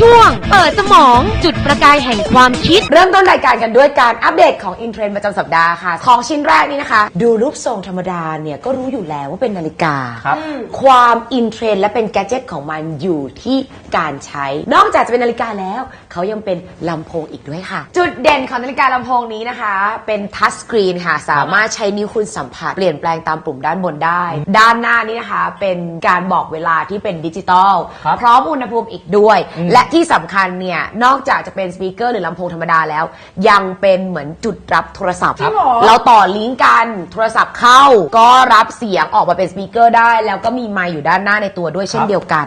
ช่วง เปิดสมองจุดประกายแห่งความคิด เริ่มต้นรายการกันด้วยการอัปเดตของอินเทรนด์ประจำสัปดาห์ค่ะ ของชิ้นแรกนี่นะคะ ดูรูปทรงธรรมดาเนี่ยก็รู้อยู่แล้วว่าเป็นนาฬิกา ครับ ความอินเทรนด์และเป็นแกดเจิตของมันอยู่ที่การใช้ นอกจากจะเป็นนาฬิกาแล้ว เขายังเป็นลำโพงอีกด้วยค่ะ จุดเด่นของนาฬิกาลำโพงนี้นะคะ เป็นทัชสกรีนค่ะ สามารถใช้นิ้วคุณสัมผัสเปลี่ยนแปลงตามปุ่มด้านบนได้ ด้านหน้านี้นะคะ เป็นการบอกเวลาที่เป็นดิจิตอลครับพร้อมอุณหภูมิอีกด้วย และที่สำคัญเนี่ย นอกจากจะเป็นสปีกเกอร์หรือลำโพงธรรมดาแล้ว ยังเป็นเหมือนจุดรับโทรศัพท์ จริงเหรอ เราต่อลิงก์กันโทรศัพท์เข้า ก็รับเสียงออกมาเป็นสปีกเกอร์ได้ แล้วก็มีไมค์อยู่ด้านหน้าในตัวด้วยเช่นเดียวกัน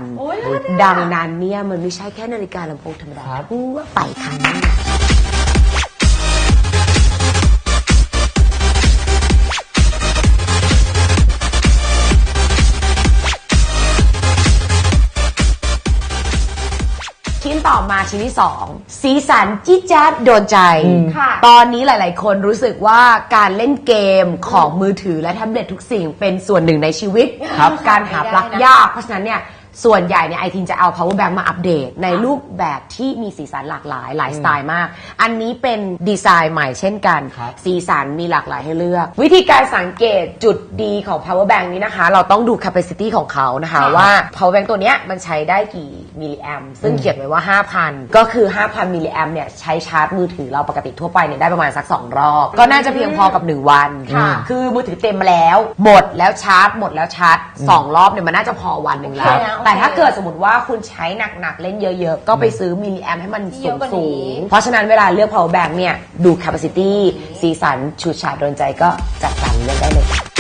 ดังนั้นเนี่ยมันไม่ใช่แค่นาฬิกาลำโพงธรรมดาครับ ทั่วไปค่ะ ต่อมาชิ้นที่2สีสันจิ๊ดจ๊าดโดนใจ ค่ะตอนนี้หลายๆ คนรู้สึกว่าการเล่นเกมของมือถือและแท็บเล็ตทุกสิ่งเป็นส่วนหนึ่งในชีวิตครับ การหาปลั๊กยาก เพราะฉะนั้นเนี่ย ส่วนใหญ่เนี่ยไอทีนจะเอา power bank มาอัปเดต ในรูปแบบที่มีสีสันหลากหลายหลายสไตล์มาก อันนี้เป็นดีไซน์ใหม่เช่นกัน ครับ สีสันมีหลากหลายให้เลือก วิธีการสังเกตจุดดีของ power bank นี้นะคะ เราต้องดู capacity ของเขานะคะว่า power bank ตัวเนี้ยมันใช้ได้กี่มิลลิแอมซึ่งเขียนไว้ว่า 5,000 ก็คือ 5,000มิลลิแอมเนี่ยใช้ชาร์จมือถือเราปกติทั่วไปเนี่ยได้ประมาณสัก 2 รอบ ก็น่าจะเพียงพอกับ 1 วันค่ะ คือมือถือเต็มมาแล้ว หมดแล้วชาร์จ หมดแล้วชาร์จ2รอบเนี่ยมันน่าจะพอวันหนึ่งแล้วโอเคนะโอเคแต่ถ้าเกิดสมมติว่าคุณใช้หนักๆ เล่นเยอะๆ ก็ไปซื้อมิลลิแอมให้มันเยอะกว่านี้ สูงๆเพราะฉะนั้นเวลาเลือก power bank เนี่ย ดู capacity สีสันฉูดฉาดโดนใจก็จัดสรรเลือกได้เลย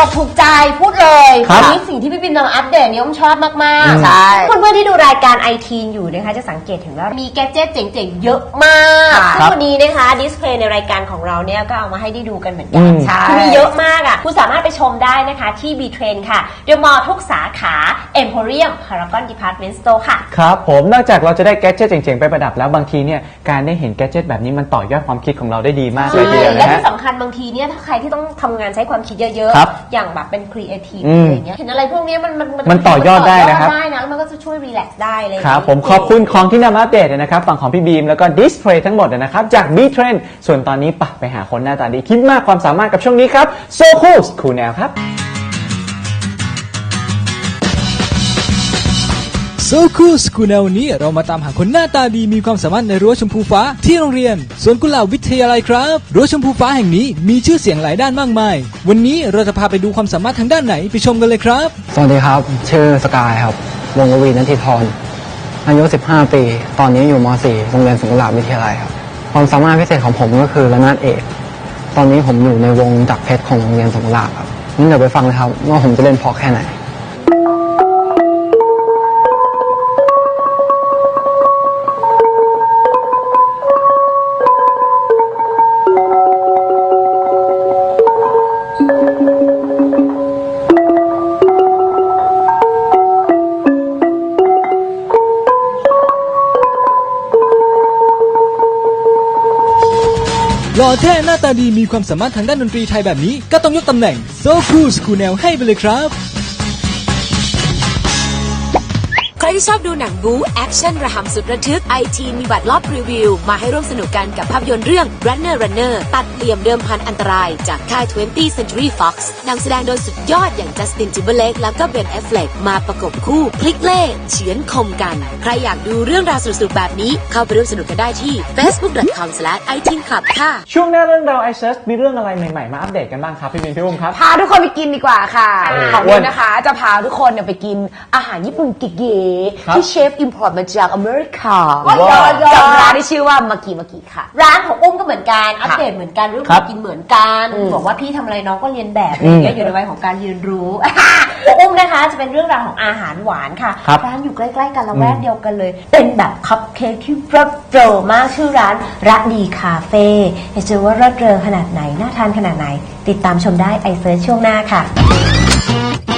อกถูกใจพูดเลยครับวันนี้สิ่งที่พี่ปิมนำอัปเดตเนี่ยผมชอบมากๆใช่เพื่อนๆที่ดูรายการไอทีนอยู่นะคะจะสังเกตเห็นว่ามีแกดเจิตเจ๋งๆ เยอะมากค่ะซึ่งวันนี้นะคะดิสเพลย์ในรายการของเราเนี่ยก็เอามาให้ได้ดูกันเหมือนกัอืนมใช่ คือมีเยอะมาก อะ คุณสามารถไปชมได้นะคะที่ B Train ค่ะเดอะมอลล์ทุกสาขา Emporium Paragon Department Store ค่ะ ครับผมนอกจากเราจะได้แกดเจิตเจ๋งๆ ไปประดับแล้วบางทีเนี่ยการได้เห็นแกดเจิตแบบนี้มันต่อยอดความคิดของเราได้ดีมากเลยทีเดียวและนะฮะ ที่สำคัญบางทีเนี่ยถ้าใครที่ต้องทำงานใช้ความคิดเยอะครับๆ อย่างแบบเป็นครีเอทีฟอืมอะไรอย่างเงี้ยเห็นอะไรพวกเนี้ยมันมันมันต่อยอดได้นะครับได้นะแล้วมันก็จะช่วยรีแลกซ์ได้เลย ครับผมขอบคุณของที่นำมาอัปเดตนะครับฝั่งของพี่บีมแล้วก็ดิสเพลย์ทั้งหมดนะครับจาก B Trend ส่วนตอนนี้ปะไปหาคนหน้าตาดีคิดมากความสามารถกับช่วงนี้ครับ So Cool คูแนวครับ โซคูสคูลในวันนี้เรามาตามหาคนหน้าตาดีมีความสามารถในรั้วชมพูฟ้าที่โรงเรียนสวนกุหลาบวิทยาลัยครับรั้วชมพูฟ้าแห่งนี้มีชื่อเสียงหลายด้านมากมาย วันนี้เราจะพาไปดูความสามารถทางด้านไหนไปชมกันเลยครับ สวัสดีครับ ชื่อสกายครับ วงศ์กวีนันทิธรอายุ 15 ปี ตอนนี้อยู่ม .4 โรงเรียนสงกุหลาบวิทยาลัยครับ ความสามารถพิเศษของผมก็คือระนาดเอก ตอนนี้ผมอยู่ในวงดักเพชรของโรงเรียนสงขลาครับงั้นเดี๋ยวไปฟังเลยครับว่าผมจะเล่นเพอแค่ไหน หล่อเท่หน้าตาดีมีความสามารถทางด้านดนตรีไทยแบบนี้ ก็ต้องยกตำแหน่งโซคูสคูแนวให้ไปเลยครับ ใครที่ชอบดูหนังบู๊แอคชั่นระหำสุดระทึกไอทีมีบัตรรอบรีวิว มาให้ร่วมสนุกกันกับภาพยนตร์เรื่อง Runner Runner ตัดเหลี่ยมเดิมพันอันตราย จากค่าย 20th Century Fox นำแสดงโดยสุดยอดอย่างจัสตินจิมเบเลกแล้วก็เบนแอฟเฟลกมาประกบคู่พลิกเล่เฉือนคมกัน ใครอยากดูเรื่องราวสนุกๆแบบนี้ เข้าไปร่วมสนุกกันได้ที่ facebook.com/iteenclub ค่ะ ช่วงหน้าเรื่องราวไอเซสมีเรื่องอะไรใหม่ๆมาอัปเดตกันบ้างครับพี่บีมพี่อุ้มครับ พาทุกคนไปกินดีกว่าค่ะเออของอ้วคุนณนะคะจะพาทุกคนเนี่ยไปกินอาหารญี่ปุ่นเก๋ครับๆที่เชฟอิมพอร์ตมาจากอเมริกาว้าวกับร้านที่ชื่อว่ามากิมากิค่ะ ร้านของอุ้มก็เหมือนกัน อัปเดตเหมือนกันเรื่องครับกินเหมือนกันบอกว่าพี่ทำอะไรน้องก็เรียนแบบอะไรอย่างเงี้ยอยู่ในวัยของการเรียนรู้ ของอุ้มนะคะ จะเป็นเรื่องราวของอาหารหวานค่ะครับร้านอยู่ใกล้ๆกันละแวกเดียวกันเลย เป็นแบบคัพเค้กที่รสเรอมากชื่อร้านระดีคาเฟ่อยากจะว่ารสเรอขนาดไหนน่าทานขนาดไหน ติดตามชมได้ไอเซิร์ชช่วงหน้าค่ะ